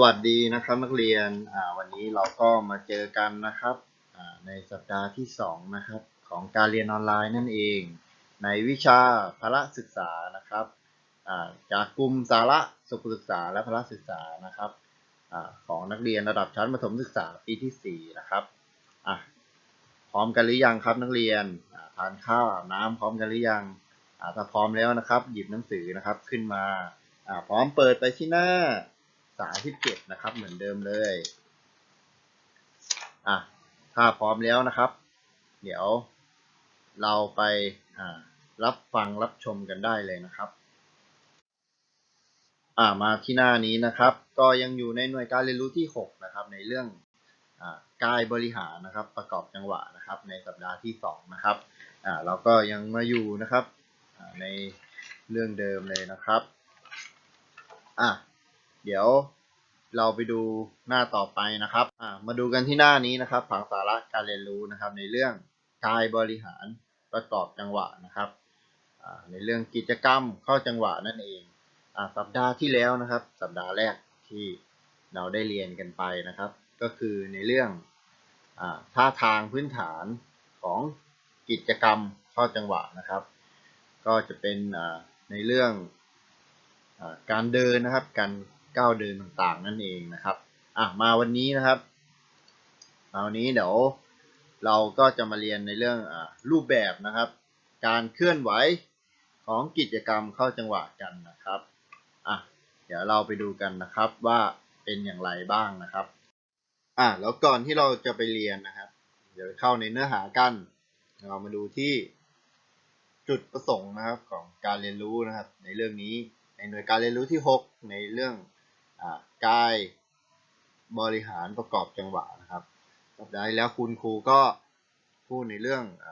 สวัสดีนะครับนักเรียนวันนี้เราก็มาเจอกันนะครับในสัปดาห์ที่สองนะครับของการเรียนออนไลน์นั่นเอง ในวิชาพละศึกษานะครับาจากกลุ่มสาระสุขศึกษาและพละศึกษานะครับอของนักเรียนระดับชั้นประถมศึกษาปีที่สี่นะครับพร้อมกันหรือยังครับนักเรียนาทานข้าวอาบน้ำพร้อมกันหรือยังถ้าพร้อมแล้วนะครับ หยิบหนังสือนะครับขึ้นมาาพร้อมเปิดไปที่หน้า สามที่เจ็ดนะครับ เหมือนเดิมเลย อะ ถ้าพร้อมแล้วนะครับ เดี๋ยวเราไปรับฟังรับชมกันได้เลยนะครับ อ่ามาที่หน้านี้นะครับ ก็ยังอยู่ในหน่วยการเรียนรู้ที่ 6 นะครับ ในเรื่องกายบริหารนะครับ ประกอบจังหวะนะครับ ในสัปดาห์ที่ 2 นะครับ อ่าเราก็ยังมาอยู่นะครับในเรื่องเดิมเลยนะครับ อะ เดี๋ยวเราไปดูหน้าต่อไปนะครับมาดูกันที่หน้านี้นะครับ ผังสาระการเรียนรู้นะครับ ในเรื่องกายบริหารประกอบจังหวะนะครับในเรื่องกิจกรรมเข้าจังหวะนั่นเองอสัปดาห์ที่แล้วนะครับ สัปดาห์แรกที่เราได้เรียนกันไปนะครับ ก็คือในเรื่องอท่าทางพื้นฐานของกิจกรรมเข้าจังหวะนะครับ ก็จะเป็นในเรื่องอการเดินนะครับการ ก้าวเดินต่างๆ นั่นเองนะครับอะมาวันนี้นะครับมาวันนี้เดี๋ยวเราก็จะมาเรียนในเรื่องอรูปแบบนะครับ การเคลื่อนไหวของกิจกรรมเข้าจังหวะกันนะครับอะเดี๋ยวเราไปดูกันนะครับว่าเป็นอย่างไรบ้างนะครับอะแล้วก่อนที่เราจะไปเรียนนะครับ เดี๋ยวเข้าในเนื้อหากัน เรามาดูที่จุดประสงค์นะครับของการเรียนรู้นะครับ ในเรื่องนี้ในหน่วยการเรียนรู้ที่ 6 ในเรื่อง กายบริหารประกอบจังหวะนะครับสัปดาห์แล้วคุณครูก็พูดในเรื่องอ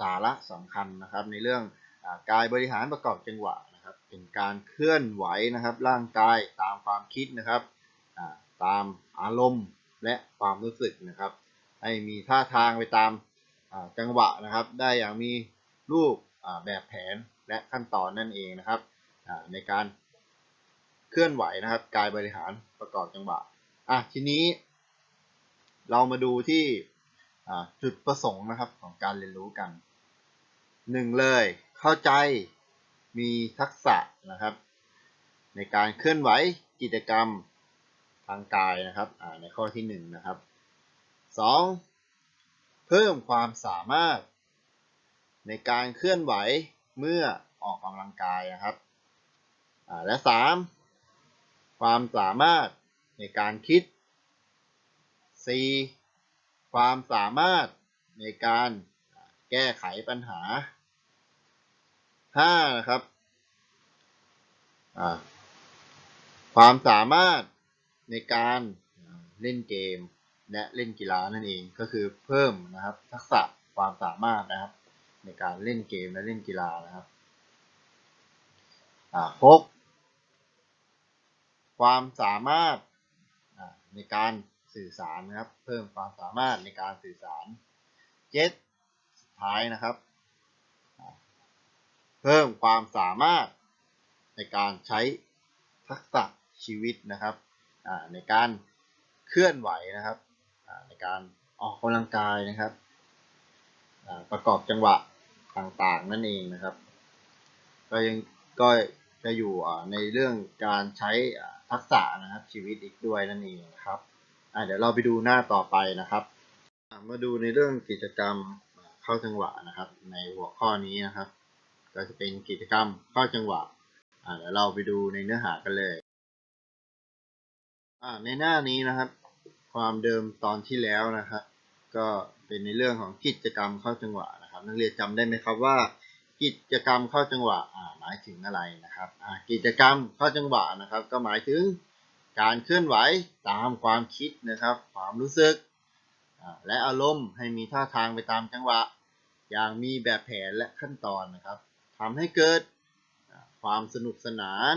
สาระสำคัญนะครับ ในเรื่องอกายบริหารประกอบจังหวะนะครับ เป็นการเคลื่อนไหวนะครับ ร่างกายตามความคิดนะครับตามอารมณ์และความรู้สึกนะครับ ให้มีท่าทางไปตามจังหวะนะครับ ได้อย่างมีรูปแบบแผนและขั้นตอนนั่นเองนะครับในการ เคลื่อนไหวนะครับกายบริหารประกอบจังหวะอะทีนี้ เรามาดูที่จุดประสงค์นะครับของการเรียนรู้กันหนึ่งเลย เข้าใจมีทักษะนะครับ ในการเคลื่อนไหวกิจกรรมทางกายนะครับในข้อที่หนึ่งนะครับสองเพิ่มความสามารถ ในการเคลื่อนไหวเมื่อออกกำลังกายนะครับและ 3. ความสามารถในการคิด 4. ความสามารถในการแก้ไขปัญหา 5. นะครับอ่าความสามารถในการเล่นเกมและเล่นกีฬานั่นเองก็คือเพิ่มนะครับทักษะความสามารถนะครับ ในการเล่นเกมและเล่นกีฬานะครับอ่าหก ความสามารถในการสื่อสารนะครับ เพิ่มความสามารถในการสื่อสารเจ็ดสุดท้ายนะครับ เพิ่มความสามารถในการใช้ทักษะชีวิตนะครับในการเคลื่อนไหวนะครับในการออกกำลังกายนะครับประกอบจังหวะต่างๆนั่นเองนะครับ ก็ยังก็ จะอยู่ในเรื่องการใช้ทักษะนะครับชีวิตอีกด้วยนั่นเองครับเดี๋ยวเราไปดูหน้าต่อไปนะครับ มาดูในเรื่องกิจกรรมเข้าจังหวะนะครับ ในหัวข้อนี้นะครับ ก็จะเป็นกิจกรรมเข้าจังหวะเดี๋ยวเราไปดูในเนื้อหากันเลยในหน้านี้นะครับ ความเดิมตอนที่แล้วนะครับ ก็เป็นในเรื่องของกิจกรรมเข้าจังหวะนะครับ นักเรียนจำได้ไหมครับว่า กิจกรรมเข้าจังหวะหมายถึงอะไรนะครับกิจกรรมเข้าจังหวะนะครับ ก็หมายถึงการเคลื่อนไหวตามความคิดนะครับ ความรู้สึก และอารมณ์ให้มีท่าทางไปตามจังหวะ อย่างมีแบบแผนและขั้นตอนนะครับทำให้เกิดความสนุกสนาน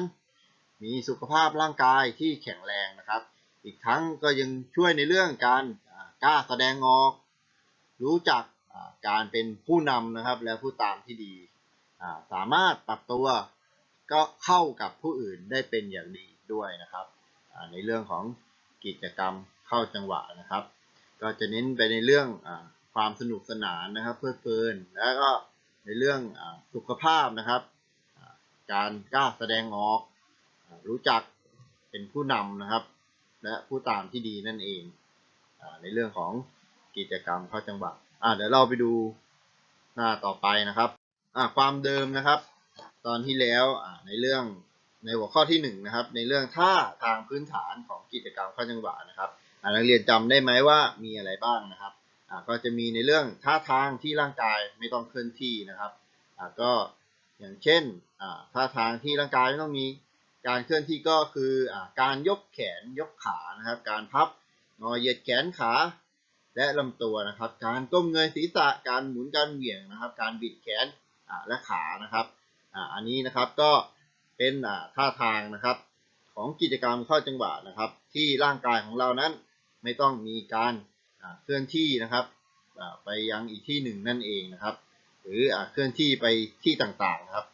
มีสุขภาพร่างกายที่แข็งแรงนะครับ อีกทั้งก็ยังช่วยในเรื่องการกล้าแสดงออก รู้จักการเป็นผู้นำนะครับ และผู้ตามที่ดี สามารถปรับตัวก็เข้ากับผู้อื่นได้เป็นอย่างดีด้วยนะครับในเรื่องของกิจกรรมเข้าจังหวะนะครับ ก็จะเน้นไปในเรื่องอความสนุกสนานนะครับเพลิดเพลินแล้วก็ในเรื่องอสุขภาพนะครับ การกล้าแสดงออกอรู้จักเป็นผู้นำนะครับ และผู้ตามที่ดีนั่นเองอในเรื่องของกิจกรรมเข้าจังหวะเดี๋ยวเราไปดูหน้าต่อไปนะครับ อ่าความเดิมนะครับ ตอนที่แล้วอ่าในเรื่องในหัวข้อที่หนึ่งนะครับ ในเรื่องท่าทางพื้นฐานของกิจกรรมข้าจังหวะนะครับนักเรียนจำได้ไหมว่ามีอะไรบ้างนะครับก็จะมีในเรื่องท่าทางที่ร่างกายไม่ต้องเคลื่อนที่นะครับก็อย่างเช่นท่าทางที่ร่างกายไม่ต้องมีการเคลื่อนที่ก็คืออการยกแขนยกขานะครับ การพับงอเหยียดแขนขาและลำตัวนะครับ การก้มเงยศีรษะการหมุนการเหวี่ยงนะครับ การบิดแขน และขานะครับอันนี้นะครับก็เป็นท่าทางนะครับของกิจกรรมเข้าจังหวะนะครับ ที่ร่างกายของเรานั้นไม่ต้องมีการเคลื่อนที่นะครับไปยังอีกที่หนึ่งนั่นเองนะครับ หรือเคลื่อนที่ไปที่ต่างๆนะครับ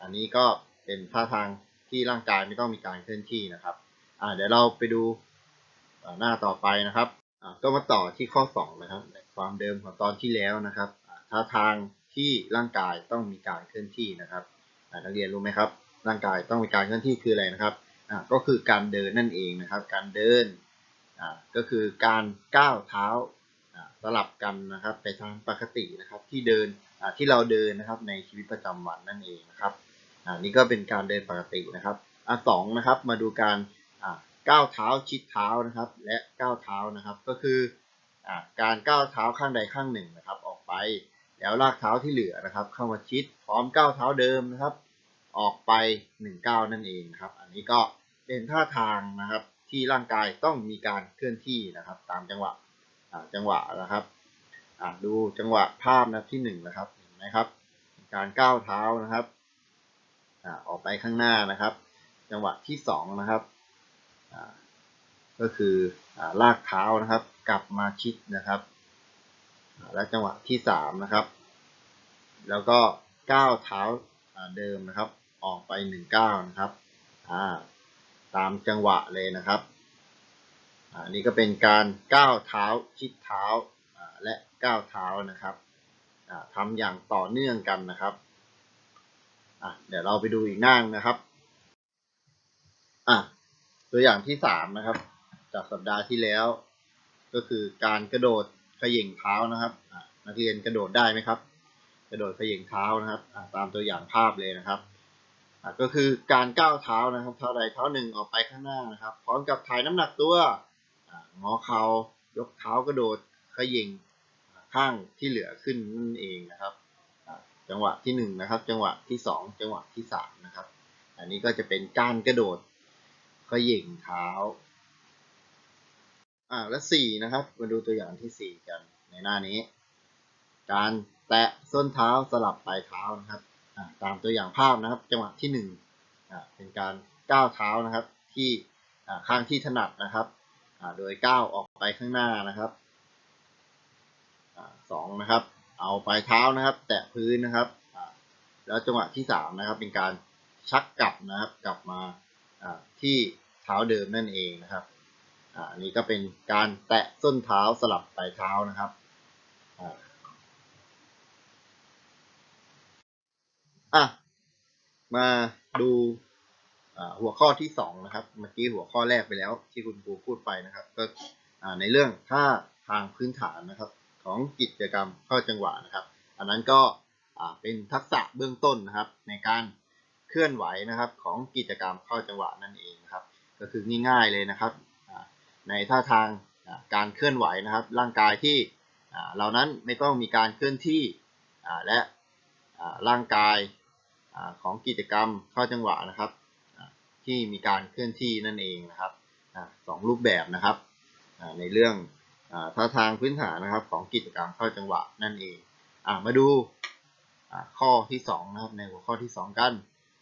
อันนี้ก็เป็นท่าทางที่ร่างกายไม่ต้องมีการเคลื่อนที่นะครับเดี๋ยวเราไปดูหน้าต่อไปนะครับก็มาต่อที่ข้อสองนะครับความเดิมของตอนที่แล้วนะครับท่าทาง ที่ร่างกายต้องมีการเคลื่อนที่นะครับนักเรียนรู้ไหมครับ ร่างกายต้องมีการเคลื่อนที่คืออะไรนะครับก็คือการเดินนั่นเองนะครับ การเดินก็คือการก้าวเท้าสลับกันนะครับไปทางปกตินะครับที่เดินที่เราเดินนะครับในชีวิตประจำวันนั่นเองนะครับอ่านี่ก็เป็นการเดินปกตินะครับอสองนะครับมาดูการก้าวเท้าชิดเท้านะครับ และก้าวเท้านะครับก็คืออการก้าวเท้าข้างใดข้างหนึ่งนะครับ ออกไป แล้วลากเท้าที่เหลือนะครับ เข้ามาชิดพร้อมก้าวเท้าเดิมนะครับ ออกไปหนึ่งก้าวนั่นเองครับ อันนี้ก็เป็นท่าทางนะครับ ที่ร่างกายต้องมีการเคลื่อนที่นะครับ ตามจังหวะจังหวะนะครับดูจังหวะภาพนะที่หนึ่งนะครับเห็นไหมครับ การก้าวเท้านะครับออกไปข้างหน้านะครับ จังหวะที่สองนะครับก็คือลากเท้านะครับ กลับมาชิดนะครับ และจังหวะที่สามนะครับ แล้วก็ก้าวเท้าเดิมนะครับ ออกไปหนึ่งก้าวนะครับาตามจังหวะเลยนะครับอ่านี่ก็เป็นการก้าวเท้าชิดเท้าและก้าวเท้านะครับอ่าทำอย่างต่อเนื่องกันนะครับเดี๋ยวเราไปดูอีกหน้านะครับตัวอย่างที่สามนะครับ จากสัปดาห์ที่แล้ว ก็คือการกระโดด ขย่งเท้านะครับนักเรียนกระโดดได้ไหมครับ กระโดดขย่งเท้านะครับตามตัวอย่างภาพเลยนะครับก็คือการก้าวเท้านะครับ เท้าใดเท้าหนึ่งออกไปข้างหน้านะครับ พร้อมกับถ่ายน้ำหนักตัวงอเข่ายกเท้ากระโดดขย่งข้างที่เหลือขึ้นนั่นเองนะครับ จังหวะที่หนึ่งนะครับ จังหวะที่สองจังหวะที่สามนะครับ อันนี้ก็จะเป็นการกระโดดขย่งเท้า อ่าและสี่นะครับ มาดูตัวอย่างที่สี่กันในหน้านี้ การแตะส้นเท้าสลับปลายเท้านะครับอ่าตามตัวอย่างภาพนะครับ จังหวะที่หนึ่งอ่าเป็นการก้าวเท้านะครับ ที่อ่าข้างที่ถนัดนะครับอ่าโดยก้าวออกไปข้างหน้านะครับอ่าสองนะครับ เอาปลายเท้านะครับ แตะพื้นนะครับอ่าแล้วจังหวะที่สามนะครับ เป็นการชักกลับนะครับ กลับมาอ่าที่เท้าเดิมนั่นเองนะครับ อ่าอันนี้ก็เป็นการแตะส้นเท้าสลับปลายเท้านะครับอ่าอะมาดูหัวข้อที่สองนะครับ เมื่อกี้หัวข้อแรกไปแล้วที่คุณครูพูดไปนะครับ ก็อ่าในเรื่องท่าทางพื้นฐานนะครับ ของกิจกรรมเข้าจังหวะนะครับ อันนั้นก็อ่าเป็นทักษะเบื้องต้นนะครับ ในการเคลื่อนไหวนะครับของกิจกรรมเข้าจังหวะนั่นเองนะครับ ก็คือง่ายๆเลยนะครับ ในท่าทางการเคลื่อนไหวนะครับ ร่างกายที่เหล่านั้นไม่ต้องมีการเคลื่อนที่และร่างกายของกิจกรรมเข้าจังหวะนะครับ ที่มีการเคลื่อนที่นั่นเองนะครับสองรูปแบบนะครับในเรื่องท่าทางพื้นฐานนะครับของกิจกรรมเข้าจังหวะนั่นเองอมาดูข้อที่สองนะครับในหัวข้อที่สองกัน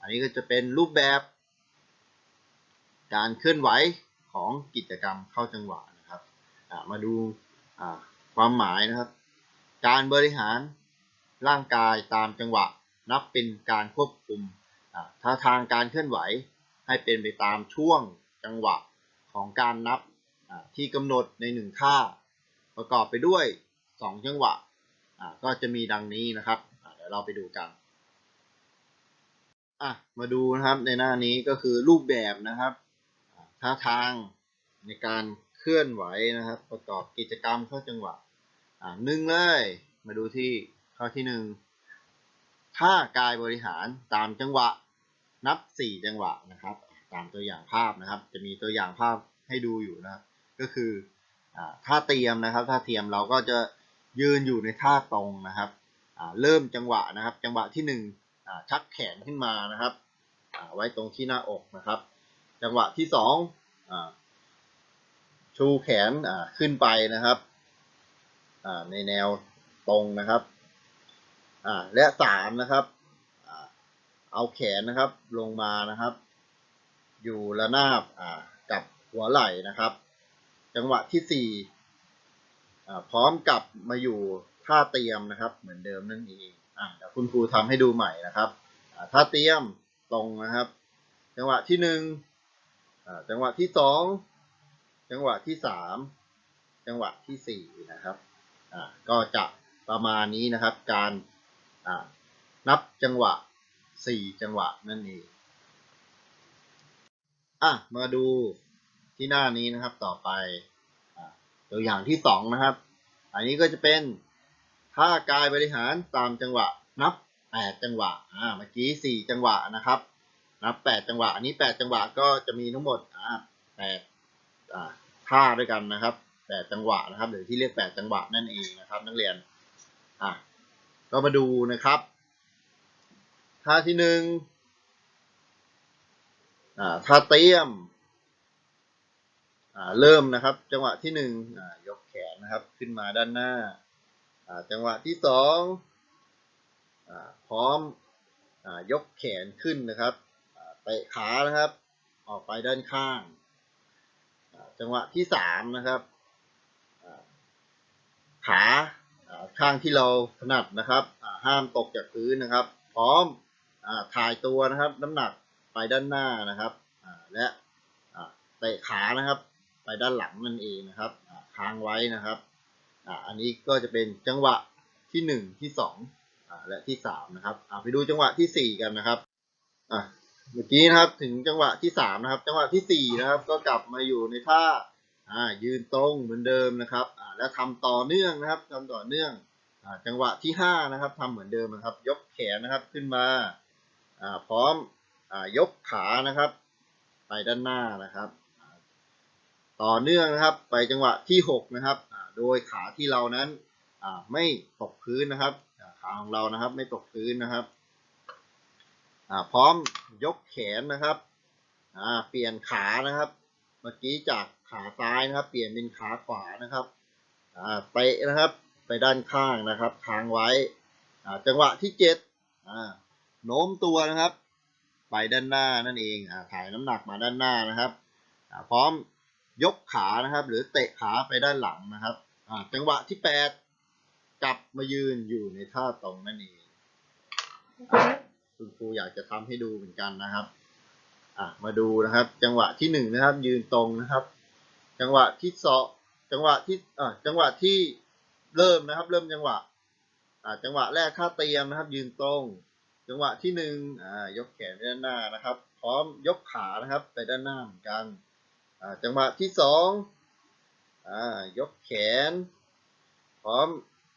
อันนี้ก็จะเป็นรูปแบบ การเคลื่อนไหว ของกิจกรรมเข้าจังหวะนะครับมาดูความหมายนะครับ การบริหารร่างกายตามจังหวะ นับเป็นการควบคุมท่าทางการเคลื่อนไหวให้เป็นไปตามช่วงจังหวะของการนับที่กำหนดในหนึ่งท่า ประกอบไปด้วยสองจังหวะก็จะมีดังนี้นะครับเดี๋ยวเราไปดูกันอะมาดูนะครับในหน้านี้ก็คือรูปแบบนะครับ ท่าทางในการเคลื่อนไหวนะครับ ประกอบกิจกรรมเข้าจังหวะอ่าหนึ่งเลยมาดูที่ข้อที่หนึ่งท่ากายบริหารตามจังหวะนับสี่จังหวะนะครับ ตามตัวอย่างภาพนะครับ จะมีตัวอย่างภาพให้ดูอยู่นะก็คืออท่าเตรียมนะครับท่าเทียมเราก็จะยืนอยู่ในท่าตรงนะครับเริ่มจังหวะนะครับ จังหวะที่หนึ่งชักแขนขึ้นมานะครับไว้ตรงที่หน้าอกนะครับ จังหวะที่สองอชูแขนขึ้นไปนะครับในแนวตรงนะครับและสามนะครับอเอาแขนนะครับลงมานะครับ อยู่ระนาบกับหัวไหล่นะครับ จังหวะที่สี่พร้อมกับมาอยู่ท่าเตรียมนะครับ เหมือนเดิมนั่นเองอ่าเดี๋ยวคุณครูทำให้ดูใหม่นะครับท่าเตรียมตรงนะครับ จังหวะที่หนึ่ง จังหวะที่สองจังหวะที่สามจังหวะที่สี่นะครับอ่าก็จะประมาณนี้นะครับ การอ่านับจังหวะสี่จังหวะนั่นเองอะมาดูที่หน้านี้นะครับต่อไปตัวอย่างที่สองนะครับ อันนี้ก็จะเป็นท่ากายบริหารตามจังหวะนับแปดจังหวะอ่าเมื่อกี้สี่จังหวะนะครับ นับแปดจังหวะ อันนี้แปดจังหวะก็จะมีทั้งหมดอ่าแปดอ่าท่าด้วยกันนะครับแปดจังหวะนะครับหรือที่เรียกแปดจังหวะนั่นเองนะครับ นักเรียนอะก็มาดูนะครับท่าที่หนึ่งอ่าท่าเตรียมอ่าเริ่มนะครับ จังหวะที่หนึ่งอ่ายกแขนนะครับขึ้นมาด้านหน้าอ่าจังหวะที่สองอ่าพร้อมอ่ายกแขนขึ้นนะครับ ตะขานะครับ ออกไปด้านข้าง จังหวะที่สามนะครับขาข้างที่เราถนัดนะครับห้ามตกจากพื้นนะครับ พร้อมถ่ายตัวนะครับ น้ำหนักไปด้านหน้านะครับและเตะขานะครับ ไปด้านหลังนั่นเองนะครับค้างไว้นะครับอันนี้ก็จะเป็นจังหวะที่หนึ่งที่สองและที่สามนะครับไปดูจังหวะที่สี่กันนะครับ เมื่อกี้นะครับถึงจังหวะที่สามนะครับ จังหวะที่สี่นะครับ ก็กลับมาอยู่ในท่าอ่ายืนตรงเหมือนเดิมนะครับอ่าและทำต่อเนื่องนะครับทำต่อเนื่องอ่าจังหวะที่ห้านะครับทำเหมือนเดิมนะครับ ยกแขนนะครับขึ้นมาอ่าพร้อมอ่ายกขานะครับ ไปด้านหน้านะครับ ต่อเนื่องนะครับ ไปจังหวะที่หกนะครับอ่าโดยขาที่เรานั้นอ่าไม่ตกพื้นนะครับขาของเรานะครับ ไม่ตกพื้นนะครับ พร้อมยกแขนนะครับอ่าเปลี่ยนขานะครับ เมื่อกี้จากขาซ้ายนะครับ เปลี่ยนเป็นขาขวานะครับอ่าเตะนะครับไปด้านข้างนะครับค้างไว้อ่าจังหวะที่เจ็ดอ่าโน้มตัวนะครับ ไปด้านหน้านั่นเองอ่าถ่ายน้ำหนักมาด้านหน้านะครับอ่าพร้อมยกขานะครับ หรือเตะขาไปด้านหลังนะครับอ่าจังหวะที่แปดกลับมายืนอยู่ในท่าตรงนั่นเอง คุณครูอยากจะทำให้ดูเหมือนกันนะครับอ่ามาดูนะครับ จังหวะที่หนึ่งนะครับ ยืนตรงนะครับ จังหวะที่สองจังหวะที่อ่าจังหวะที่เริ่มนะครับ เริ่มจังหวะอ่าจังหวะแรกท่าเตรียมนะครับ ยืนตรง จังหวะที่หนึ่งอ่ายกแขนไปด้านหน้านะครับ พร้อมยกขานะครับ ไปด้านหน้าเหมือนกันอ่าจังหวะที่สองอ่ายกแขน พร้อม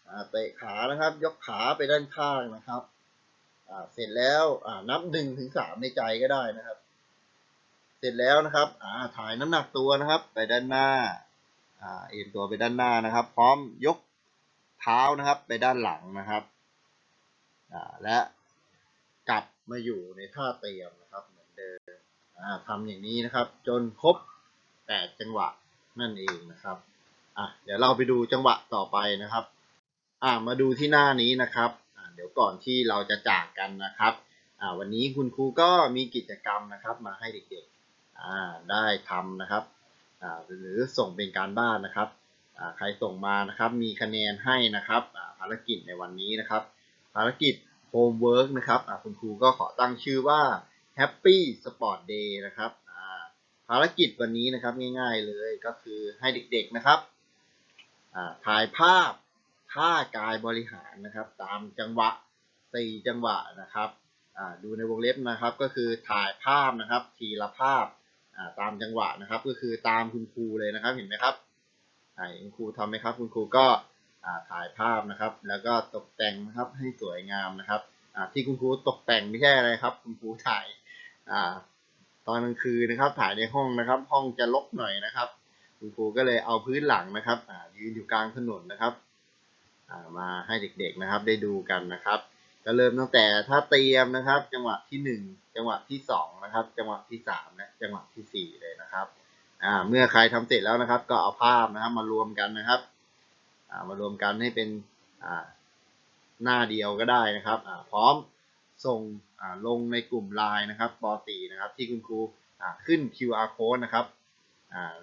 อ่าเตะขานะครับ ยกขาไปด้านข้างนะครับ เสร็จแล้วนับหนึ่งถึงสามในใจก็ได้นะครับ เสร็จแล้วนะครับถ่ายน้ำหนักตัวนะครับ ไปด้านหน้าเอ็นตัวไปด้านหน้านะครับ พร้อมยกเท้านะครับ ไปด้านหลังนะครับและกลับมาอยู่ในท่าเตรียมนะครับ เหมือนเดิมทำอย่างนี้นะครับ จนครบแปดจังหวะนั่นเองนะครับอะเดี๋ยวเราไปดูจังหวะต่อไปนะครับ อ่ามาดูที่หน้านี้นะครับ เดี๋ยวก่อนที่เราจะจากกันนะครับอ่าวันนี้คุณครูก็มีกิจกรรมนะครับมาให้เด็กๆได้ทำนะครับอ่าหรือส่งเป็นการบ้านนะครับอ่าใครส่งมานะครับมีคะแนนให้นะครับอ่าภารกิจในวันนี้นะครับ ภารกิจ Homework นะครับอ่าคุณครูก็ขอตั้งชื่อว่า Happy Sport Day นะครับอ่าภภารกิจวันนี้นะครับง่ายๆเลยก็คือให้เด็กๆนะครับอ่าถ่ายภาพ ท่ากายบริหารนะครับ ตามจังหวะสี่จังหวะนะครับดูในวงเล็บนะครับก็คือถ่ายภาพนะครับทีละภาพตามจังหวะนะครับ ก็คือตามคุณครูเลยนะครับเห็นไหมครับอ่าคุณครูทำไหมครับ คุณครูก็ถ่ายภาพนะครับ แล้วก็ตกแต่งนะครับให้สวยงามนะครับที่คุณครูตกแต่งไม่ใช่อะไรครับ คุณครูถ่ายตอนกลางคืนนะครับ ถ่ายในห้องนะครับ ห้องจะรกหน่อยนะครับ คุณครูก็เลยเอาพื้นหลังนะครับอยืนอยู่กลางถนนนะครับ มาให้เด็กๆนะครับได้ดูกันนะครับ ก็เริ่มตั้งแต่ถ้าเตรียมนะครับ จังหวะที่หนึ่งจังหวะที่สองนะครับ จังหวะที่สามและจังหวะที่สี่เลยนะครับเมื่อใครทำเสร็จแล้วนะครับ ก็เอาภาพนะครับมารวมกันนะครับมารวมกันให้เป็นหน้าเดียวก็ได้นะครับพร้อมส่งลงในกลุ่มไลน์นะครับป .4 นะครับ ที่คุณครูขึ้น QR code นะครับ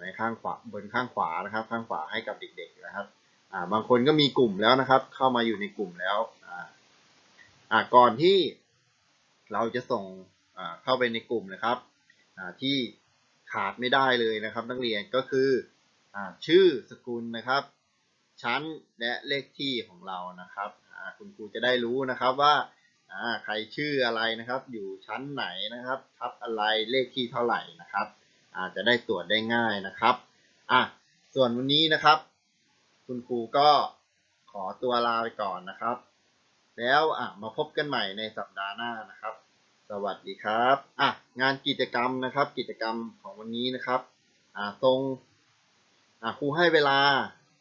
ในข้างขวาบนข้างขวานะครับ ข้างขวาให้กับเด็กๆนะครับ บางคนก็มีกลุ่มแล้วนะครับ เข้ามาอยู่ในกลุ่มแล้วอ่าก่อนที่เราจะส่งอ่าเข้าไปในกลุ่มนะครับอ่าที่ขาดไม่ได้เลยนะครับ นักเรียนก็คืออ่าชื่อสกุลนะครับ ชั้นและเลขที่ของเรานะครับอ่าคุณครูจะได้รู้นะครับว่าอ่าใครชื่ออะไรนะครับ อยู่ชั้นไหนนะครับทับอะไรเลขที่เท่าไหร่นะครับอาจจะได้ตรวจได้ง่ายนะครับอะส่วนวันนี้นะครับ คุณครูก็ขอตัวลาไปก่อนนะครับ แล้วอะมาพบกันใหม่ในสัปดาห์หน้านะครับ สวัสดีครับอะงานกิจกรรมนะครับ กิจกรรมของวันนี้นะครับอ่าตรงอ่าครูให้เวลา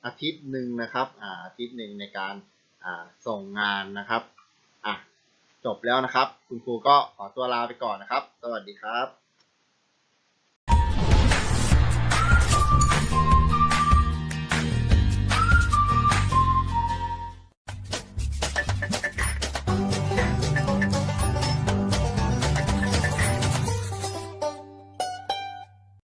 อาทิตย์หนึ่งนะครับอ่าอาทิตย์หนึ่งในการอ่าส่งงานนะครับอะจบแล้วนะครับ คุณครูก็ขอตัวลาไปก่อนนะครับ สวัสดีครับ